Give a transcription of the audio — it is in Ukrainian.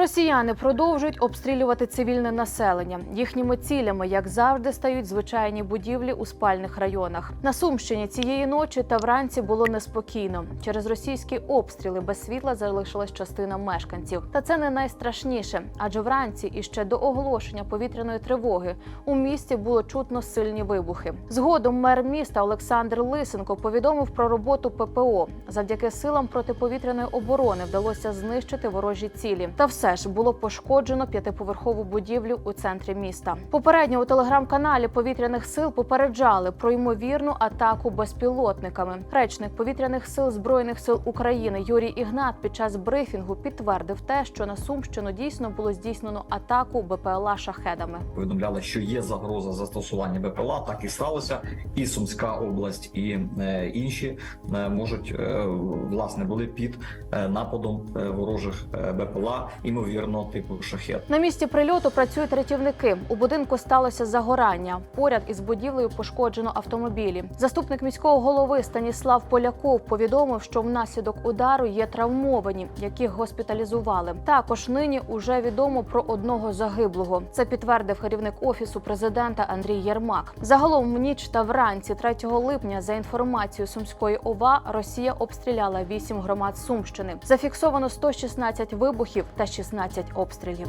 Росіяни продовжують обстрілювати цивільне населення. Їхніми цілями, як завжди, стають звичайні будівлі у спальних районах. На Сумщині цієї ночі та вранці було неспокійно. Через російські обстріли без світла залишилась частина мешканців. Та це не найстрашніше, адже вранці і ще до оголошення повітряної тривоги у місті було чутно сильні вибухи. Згодом мер міста Олександр Лисенко повідомив про роботу ППО. Завдяки силам протиповітряної оборони вдалося знищити ворожі цілі. Та все ж було пошкоджено п'ятиповерхову будівлю у центрі міста. Попередньо у телеграм-каналі повітряних сил попереджали про ймовірну атаку безпілотниками. Речник повітряних сил збройних сил України Юрій Ігнат під час брифінгу підтвердив те, що на Сумщину дійсно було здійснено атаку БПЛА шахедами. повідомляли, що є загроза застосування БПЛА. Так і сталося. І Сумська область, і е, інші е, можуть е, власне були під е, нападом е, ворожих е, БПЛА, імовірно, типу шахет. На місці прильоту працюють рятівники. У будинку сталося загорання. Поряд із будівлею пошкоджено автомобілі. Заступник міського голови Станіслав Поляков повідомив, що внаслідок удару є травмовані, яких госпіталізували. Також нині уже відомо про одного загиблого. Це підтвердив керівник офісу президента Андрій Єрмак. Загалом в ніч та вранці 3 липня, за інформацією Сумської ОВА, Росія обстріляла 8 громад Сумщини. Зафіксовано 116 вибухів та 16 обстрілів.